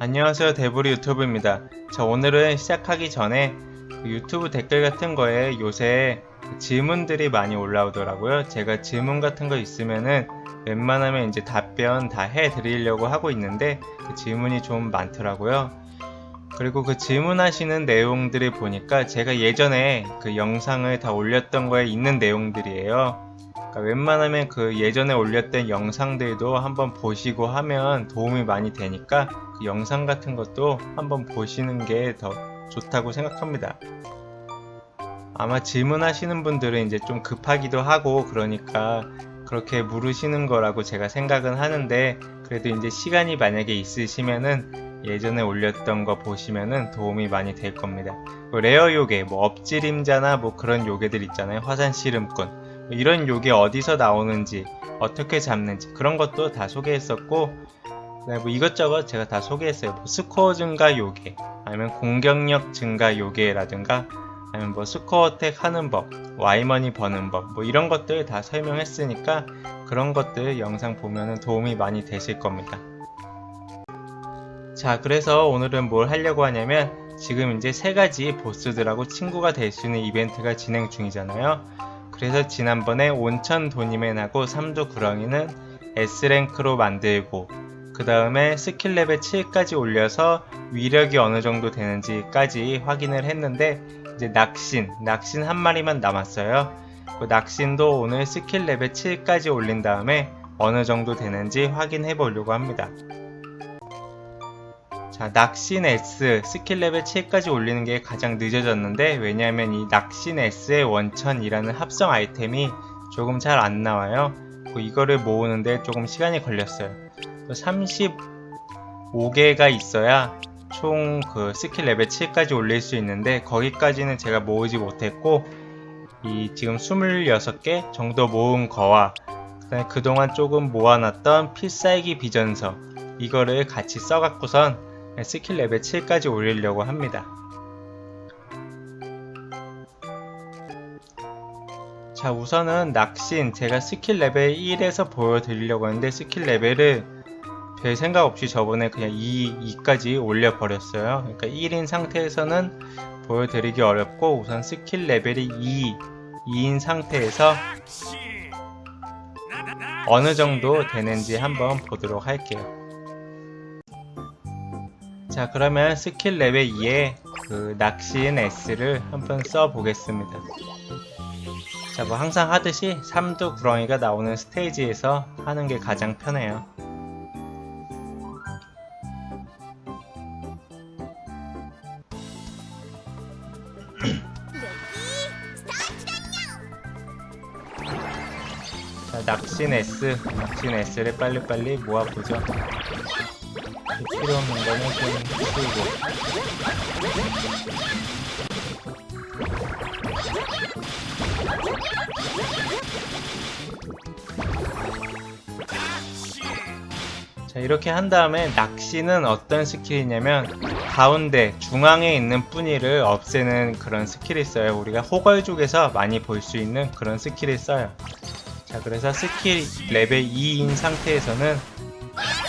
안녕하세요 대부리 유튜브입니다. 자 오늘은 시작하기 전에 그 유튜브 댓글 같은 거에 요새 질문들이 많이 올라오더라고요. 제가 질문 같은 거 있으면은 웬만하면 이제 답변 다 해드리려고 하고 있는데 그 질문이 좀 많더라고요. 그리고 그 질문하시는 내용들을 보니까 제가 예전에 그 영상을 다 올렸던 거에 있는 내용들이에요. 그러니까 웬만하면 그 예전에 올렸던 영상들도 한번 보시고 하면 도움이 많이 되니까 그 영상 같은 것도 한번 보시는 게 더 좋다고 생각합니다. 아마 질문하시는 분들은 이제 좀 급하기도 하고 그러니까 그렇게 물으시는 거라고 제가 생각은 하는데 그래도 이제 시간이 만약에 있으시면은 예전에 올렸던 거 보시면은 도움이 많이 될 겁니다. 뭐 레어 요괴, 뭐 엎지림자나 뭐 그런 요괴들 있잖아요. 화산 씨름꾼. 뭐 이런 요괴 어디서 나오는지, 어떻게 잡는지 그런 것도 다 소개했었고 네, 뭐 이것저것 제가 다 소개했어요. 뭐 스코어 증가 요괴, 아니면 공격력 증가 요괴라든가 아니면 뭐 스코어 택 하는 법, 와이머니 버는 법, 뭐 이런 것들 다 설명했으니까 그런 것들 영상 보면은 도움이 많이 되실 겁니다. 자, 그래서 오늘은 뭘 하려고 하냐면 지금 이제 세 가지 보스들하고 친구가 될 수 있는 이벤트가 진행 중이잖아요. 그래서 지난번에 온천 도니맨하고 삼두 구렁이는 S랭크로 만들고 그 다음에 스킬 레벨 7까지 올려서 위력이 어느 정도 되는지까지 확인을 했는데 이제 낙신, 낙신 한 마리만 남았어요. 그 낙신도 오늘 스킬 레벨 7까지 올린 다음에 어느 정도 되는지 확인해 보려고 합니다. 자, 낙신 S 스킬 레벨 7까지 올리는 게 가장 늦어졌는데 왜냐하면 이 낙신 S의 원천이라는 합성 아이템이 조금 잘 안 나와요. 그 이거를 모으는데 조금 시간이 걸렸어요. 35개가 있어야 총 그 스킬 레벨 7까지 올릴 수 있는데 거기까지는 제가 모으지 못했고 이 지금 26개 정도 모은 거와 그동안 조금 모아놨던 필살기 비전서 이거를 같이 써갖고선 스킬 레벨 7까지 올리려고 합니다. 자 우선은 낚신 제가 스킬 레벨 1에서 보여드리려고 하는데 스킬 레벨을 별 생각 없이 저번에 그냥 2, 2까지 올려버렸어요. 그러니까 1인 상태에서는 보여드리기 어렵고 우선 스킬 레벨이 2, 2인 상태에서 어느 정도 되는지 한번 보도록 할게요. 자 그러면 스킬 레벨 2에 그 낚시인 S를 한번 써보겠습니다. 자 뭐 항상 하듯이 삼두 구렁이가 나오는 스테이지에서 하는 게 가장 편해요. 자, 낚신 S, 낚신 S를 빨리빨리 모아보죠. 없는 거는 좀 쓰고. 자, 이렇게 한 다음에 낚시는 어떤 스킬이냐면 가운데 중앙에 있는 뿌니를 없애는 그런 스킬이 있어요. 우리가 호걸족에서 많이 볼 수 있는 그런 스킬을 써요. 자, 그래서 스킬 레벨 2인 상태에서는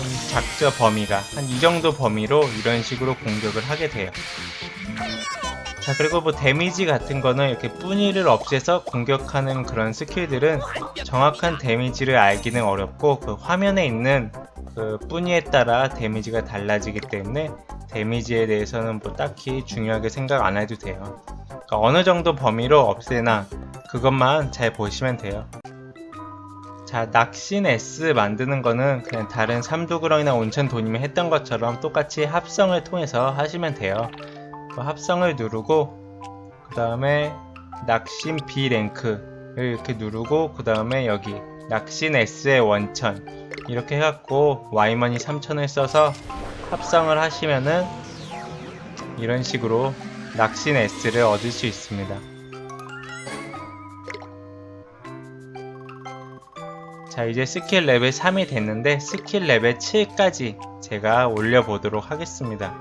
좀 작죠, 범위가. 한 이 정도 범위로 이런 식으로 공격을 하게 돼요. 자, 그리고 뭐 데미지 같은 거는 이렇게 뿌니를 없애서 공격하는 그런 스킬들은 정확한 데미지를 알기는 어렵고 그 화면에 있는 그 뿌니에 따라 데미지가 달라지기 때문에 데미지에 대해서는 뭐 딱히 중요하게 생각 안 해도 돼요. 그러니까 어느 정도 범위로 없애나 그것만 잘 보시면 돼요. 자, S 만드는 거는 그냥 다른 삼두그렁이나 온천 도님이 했던 것처럼 똑같이 합성을 통해서 하시면 돼요. 그 합성을 누르고 그 다음에 낚신 B 랭크를 이렇게 누르고 그 다음에 여기 S의 원천 이렇게 해갖고 Y머니 3000을 써서 합성을 하시면은 이런 식으로 S를 얻을 수 있습니다. 자 이제 스킬 레벨 3이 됐는데 스킬 레벨 7까지 제가 올려보도록 하겠습니다.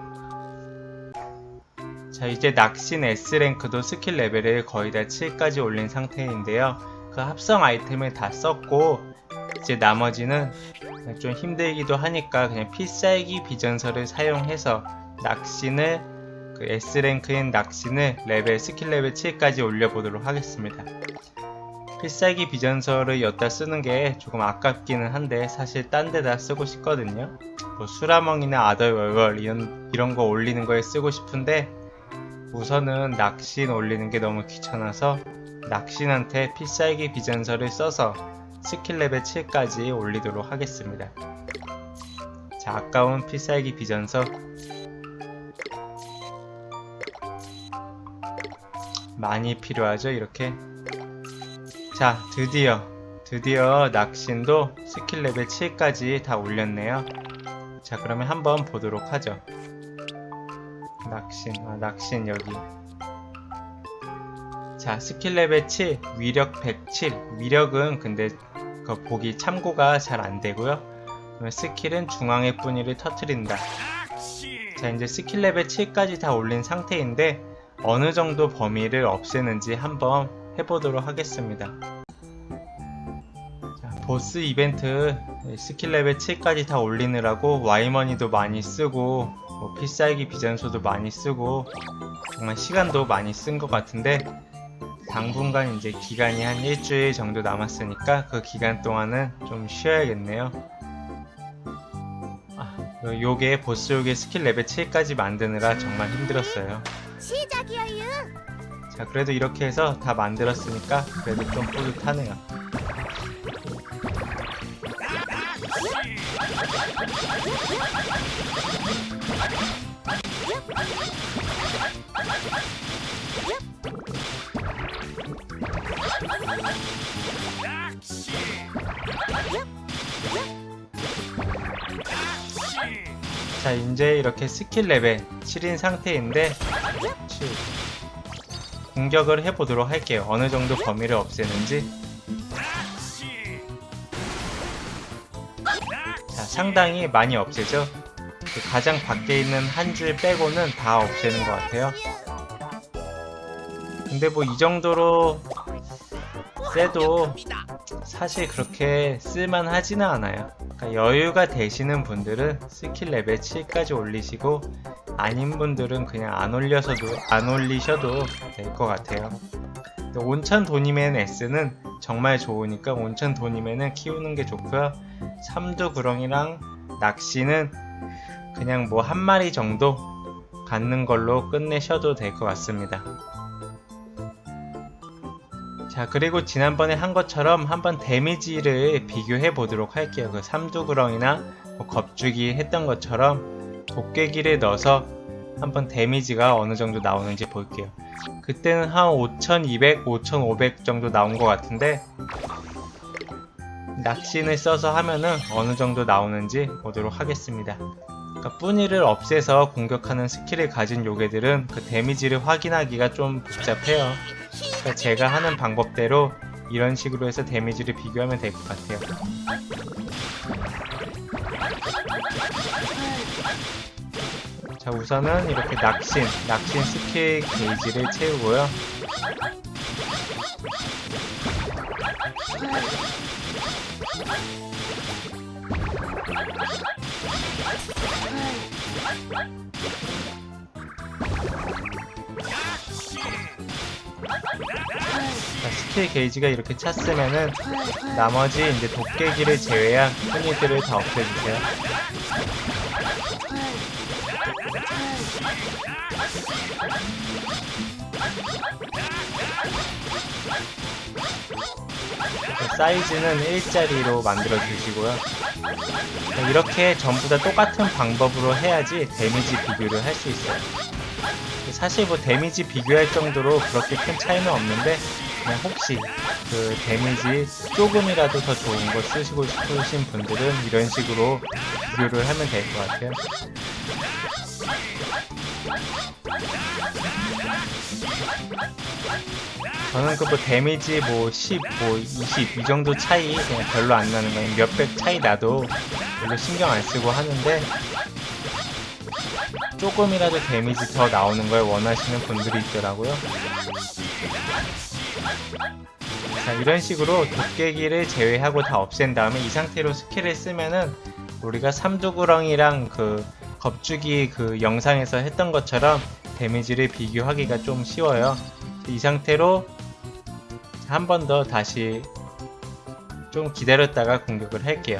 자 이제 낚신 S랭크도 스킬 레벨을 거의 다 7까지 올린 상태인데요. 그 합성 아이템을 다 썼고 이제 나머지는 좀 힘들기도 하니까 그냥 필살기 비전서를 사용해서 낚신을 그 S랭크인 낚신을 레벨 스킬 레벨 7까지 올려보도록 하겠습니다. 필살기 비전서를 여기다 쓰는 게 조금 아깝기는 한데 사실 딴 데다 쓰고 싶거든요. 뭐 수라멍이나 아더월월 이런 이런 거 올리는 거에 쓰고 싶은데 우선은 낚신 올리는 게 너무 귀찮아서 낚신한테 필살기 비전서를 써서 스킬 레벨 7까지 올리도록 하겠습니다. 자, 아까운 필살기 비전서 많이 필요하죠, 이렇게. 자, 드디어 드디어 낚신도 스킬 레벨 7까지 다 올렸네요. 자, 그러면 한번 보도록 하죠. 낚신, 아, 낚신 여기. 자, 스킬 레벨 7, 위력 107. 위력은 근데 그 보기 참고가 잘 안 되고요. 스킬은 중앙의 뿌니를 터트린다. 자, 이제 스킬 레벨 7까지 다 올린 상태인데 어느 정도 범위를 없애는지 한번 해보도록 하겠습니다. 자, 보스 이벤트 스킬 레벨 7까지 다 올리느라고 와이머니도 많이 쓰고 뭐 필살기 비전소도 많이 쓰고 정말 시간도 많이 쓴 것 같은데 당분간 이제 기간이 한 일주일 정도 남았으니까 그 기간 동안은 좀 쉬어야겠네요. 아, 요게 보스 요게 스킬 레벨 7까지 만드느라 정말 힘들었어요. 시작이에요. 자, 그래도 이렇게 해서 다 만들었으니까 그래도 좀 뿌듯하네요. 자, 이제 이렇게 스킬 레벨 7인 상태인데 7. 공격을 해보도록 할게요. 어느 정도 범위를 없애는지. 자, 상당히 많이 없애죠? 그 가장 밖에 있는 한 줄 빼고는 다 없애는 것 같아요. 근데 뭐 이 정도로 세도 사실 그렇게 쓸만하지는 않아요. 그러니까 여유가 되시는 분들은 스킬 레벨 7까지 올리시고 아닌 분들은 그냥 안 올려서도 안 올리셔도 될 것 같아요. 온천 도니맨 S는 정말 좋으니까 온천 도니맨은 키우는 게 좋고요. 삼두 구렁이랑 낚시는 그냥 뭐 한 마리 정도 갖는 걸로 끝내셔도 될 것 같습니다. 자 그리고 지난번에 한 것처럼 한번 데미지를 비교해 보도록 할게요 그 삼두구렁이나 뭐 겁주기 했던 것처럼 도깨기를 넣어서 한번 데미지가 어느 정도 나오는지 볼게요. 그때는 한 5200, 5500 정도 나온 것 같은데 낚신을 써서 하면은 어느 정도 나오는지 보도록 하겠습니다. 그러니까 뿌니를 없애서 공격하는 스킬을 가진 요괴들은 그 데미지를 확인하기가 좀 복잡해요. 그러니까 제가 하는 방법대로 이런 식으로 해서 데미지를 비교하면 될 것 같아요. 자 우선은 이렇게 낚신, 낚신 스킬 게이지를 채우고요. 자, 스킬 게이지가 이렇게 찼으면은 나머지 이제 도깨기를 제외한 흔히들을 다 없애주세요. 사이즈는 일자리로 만들어 주시고요. 자, 이렇게 전부 다 똑같은 방법으로 해야지 데미지 비교를 할 수 있어요. 사실 뭐 데미지 비교할 정도로 그렇게 큰 차이는 없는데 그냥 혹시 그 데미지 조금이라도 더 좋은 거 쓰시고 싶으신 분들은 이런 식으로 비교를 하면 될 것 같아요. 저는 그뭐 데미지 뭐 10, 뭐 20 이 정도 차이 그냥 별로 안 나는 거예요. 몇백 차이 나도 별로 신경 안 쓰고 하는데 조금이라도 데미지 더 나오는 걸 원하시는 분들이 있더라고요. 자 이런 식으로 도깨기를 제외하고 다 없앤 다음에 이 상태로 스킬을 쓰면은 우리가 삼두구렁이랑 그 겁주기 그 영상에서 했던 것처럼 데미지를 비교하기가 좀 쉬워요. 이 상태로 한 번 더 다시 좀 기다렸다가 공격을 할게요.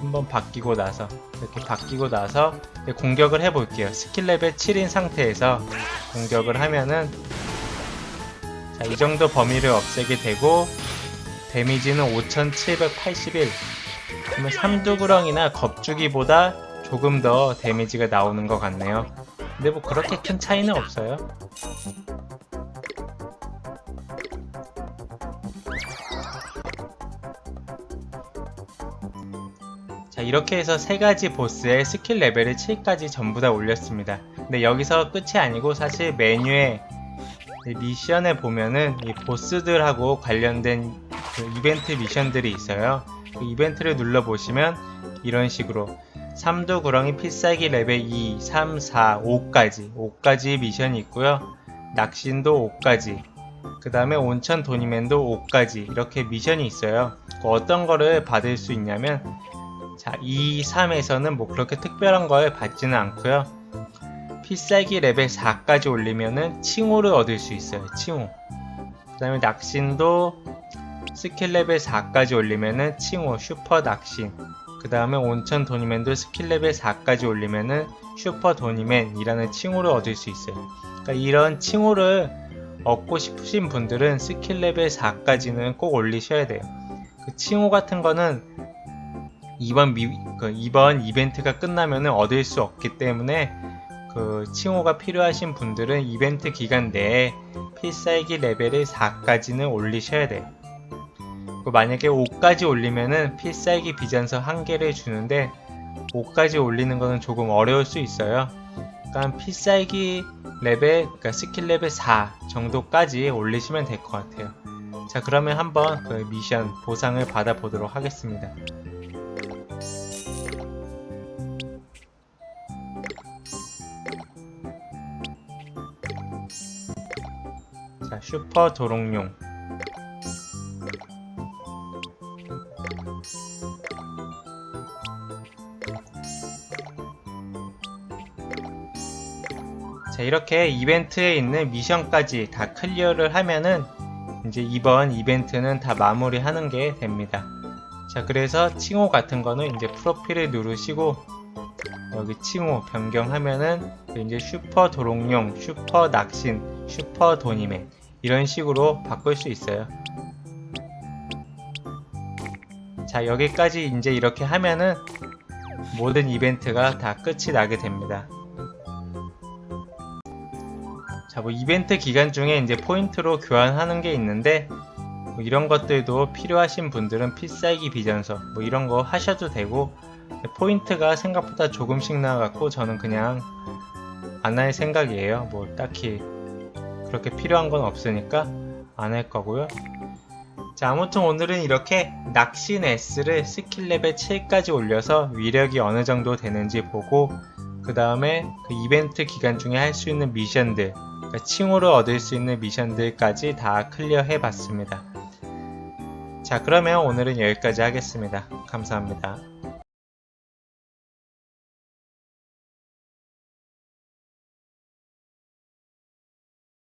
한번 바뀌고 나서 이렇게 바뀌고 나서 공격을 해볼게요. 스킬 레벨 7인 상태에서 공격을 하면은 자, 이 정도 범위를 없애게 되고 데미지는 5781 그러면 삼두구렁이나 겁주기보다 조금 더 데미지가 나오는 것 같네요. 근데 뭐 그렇게 큰 차이는 없어요. 자 이렇게 해서 세 가지 보스의 스킬 레벨을 7까지 전부 다 올렸습니다. 근데 여기서 끝이 아니고 사실 메뉴에 이 미션에 보면은 이 보스들하고 관련된 그 이벤트 미션들이 있어요. 그 이벤트를 눌러 보시면 이런 식으로 삼두 구렁이 필살기 레벨 2, 3, 4, 5까지 5까지 미션이 있고요. 낚신도 5까지 그 다음에 온천 도니맨도 5까지 이렇게 미션이 있어요. 그 어떤 거를 받을 수 있냐면 자, 2, 3에서는 뭐 그렇게 특별한 걸 받지는 않고요. 필살기 레벨 4까지 올리면은 칭호를 얻을 수 있어요. 칭호. 그 다음에 낚신도 스킬 레벨 4까지 올리면은 칭호, 슈퍼 낚신. 그 다음에 온천 도니맨도 스킬 레벨 4까지 올리면은 슈퍼 도니맨이라는 칭호를 얻을 수 있어요. 그러니까 이런 칭호를 얻고 싶으신 분들은 스킬 레벨 4까지는 꼭 올리셔야 돼요. 그 칭호 같은 거는 이번 미, 그 이번 이벤트가 끝나면은 얻을 수 없기 때문에 그 칭호가 필요하신 분들은 이벤트 기간 내에 필살기 레벨을 4까지는 올리셔야 돼요. 그 만약에 5까지 올리면은 필살기 비전서 한 개를 주는데 5까지 올리는 거는 조금 어려울 수 있어요. 그러니까 필살기 레벨, 그러니까 스킬 레벨 4 정도까지 올리시면 될 것 같아요. 자, 그러면 한번 그 미션 보상을 받아보도록 하겠습니다. 자, 슈퍼 도롱뇽. 자, 이렇게 이벤트에 있는 미션까지 다 클리어를 하면은 이제 이번 이벤트는 다 마무리하는 게 됩니다. 자, 그래서 칭호 같은 거는 이제 프로필을 누르시고 여기 칭호 변경하면은 이제 슈퍼 도롱뇽, 슈퍼 낚신, 슈퍼 도니맨 이런 식으로 바꿀 수 있어요. 자, 여기까지 이제 이렇게 하면은 모든 이벤트가 다 끝이 나게 됩니다. 자, 뭐 이벤트 기간 중에 이제 포인트로 교환하는 게 있는데 뭐 이런 것들도 필요하신 분들은 필살기 비전서 뭐 이런 거 하셔도 되고 포인트가 생각보다 조금씩 나갖고 저는 그냥 안 할 생각이에요. 뭐 딱히 그렇게 필요한 건 없으니까 안 할 거고요. 자, 아무튼 오늘은 이렇게 낚신 S를 스킬 레벨 7까지 올려서 위력이 어느 정도 되는지 보고 그 다음에 그 이벤트 기간 중에 할 수 있는 미션들 칭호를 얻을 수 있는 미션들까지 다 클리어 해 봤습니다. 자, 그러면 오늘은 여기까지 하겠습니다. 감사합니다.